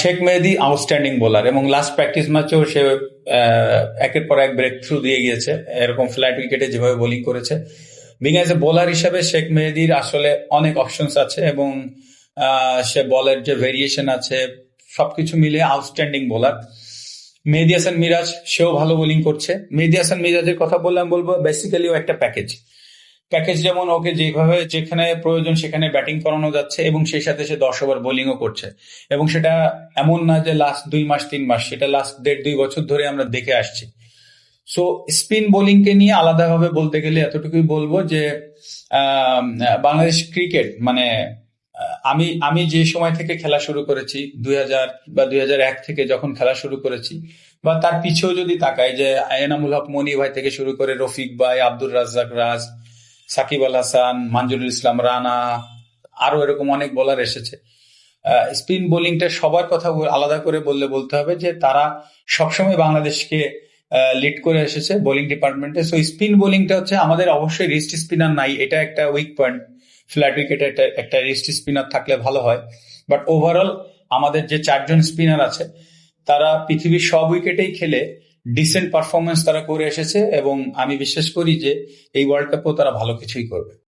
Sheikh Mehedi outstanding bowler এবং last practice ম্যাচেও সে একের পর এক ব্রেক থ্রু দিয়ে গিয়েছে। এরকম ফ্ল্যাট উইকেটে যেভাবে বোলিং করেছে। বিং এজ এ বোলার হিসাবে শেখ মেহেদির আসলে অনেক অপশনস আছে এবং সে বলের যে ভেরিয়েশন আছে, সবকিছু মিলে আউটস্ট্যান্ডিং বোলার মেহেদি হাসান মিরাজ, সেও ভালো বোলিং করছে। মেহেদি হাসান মিরাজের কথা বললে আমি বলব বেসিক্যালি ও একটা প্যাকেজ প্যাকেজ যেমন ওকে যেভাবে যেখানে প্রয়োজন সেখানে ব্যাটিং করানো যাচ্ছে এবং সেই সাথে সে দশ ওভার বোলিংও করছে। এবং সেটা এমন না যে লাস্ট দুই মাস, তিন মাস, সেটা লাস্ট দেড় দুই বছর ধরে আমরা দেখে আসছি। সো স্পিন বোলিংকে নিয়ে আলাদাভাবে বলতে গেলে এতটুকুই বলব যে বাংলাদেশ ক্রিকেট মানে আমি আমি যে সময় থেকে খেলা শুরু করেছি, দুই হাজার বা দুই হাজার এক থেকে যখন খেলা শুরু করেছি, বা তার পিছেও যদি তাকাই যে এনামুল হক মনি ভাই থেকে শুরু করে রফিক ভাই, আব্দুর রাজ্জাক রাজ সাকিব আল হাসান মঞ্জুরুল ইসলাম রানা, আরও এরকম অনেক বোলার এসেছে। স্পিন বোলিংটা সবার কথা আলাদা করে বললে বলতে হবে যে, তারা সবসময় বাংলাদেশকে লিড করে এসেছে বোলিং ডিপার্টমেন্টে সো স্পিন বোলিংটা হচ্ছে আমাদের অবশ্যই রিস্ট স্পিনার নাই, এটা একটা উইক পয়েন্ট ফ্ল্যাট উইকেটে একটা একটা রিস্ট স্পিনার থাকলে ভালো হয়। বাট ওভারঅল আমাদের যে চারজন স্পিনার আছে, তারা পৃথিবীর সব উইকেটেই খেলে ডিসেন্ট পারফরমেন্স তারা করে এসেছে এবং আমি বিশ্বাস করি যে এই ওয়ার্ল্ড কাপেও তারা ভালো কিছুই করবে।